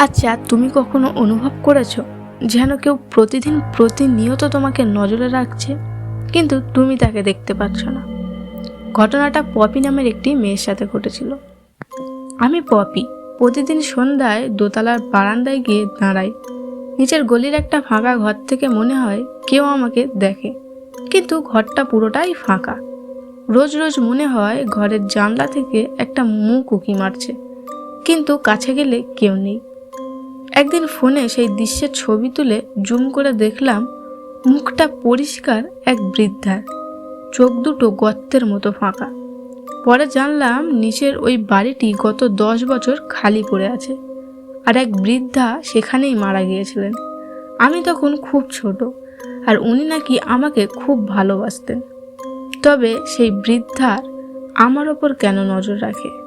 আচ্ছা তুমি কখনো অনুভব করেছ যেন কেউ প্রতিদিন প্রতিনিয়ত তোমাকে নজরে রাখছে? কিন্তু তুমি তাকে দেখতে পাচ্ছ না। ঘটনাটা পপি নামের একটি মেয়ের সাথে ঘটেছিল। আমি পপি। প্রতিদিন সন্ধ্যায় দোতলার বারান্দায় গিয়ে দাঁড়াই। নিচের গলির একটা ফাঁকা ঘর থেকে মনে হয় কেউ আমাকে দেখে। কিন্তু ঘরটা পুরোটাই ফাঁকা। রোজ রোজ মনে হয় ঘরের জানলা থেকে একটা মুখ উকি মারছে। কিন্তু কাছে গেলে কেউ নেই। একদিন ফোনে সেই দৃশ্যের ছবি তুলে জুম করে দেখলাম, মুখটা পরিষ্কার এক বৃদ্ধার। চোখ দুটো গর্তের মতো ফাঁকা। পরে জানলাম নিচের ওই বাড়িটি গত দশ বছর খালি পড়ে আছে আর এক বৃদ্ধা সেখানেই মারা গিয়েছিলেন। আমি তখন খুব ছোট আর উনি নাকি আমাকে খুব ভালোবাসতেন। তবে সেই বৃদ্ধার আমার ওপর কেন নজর রাখে?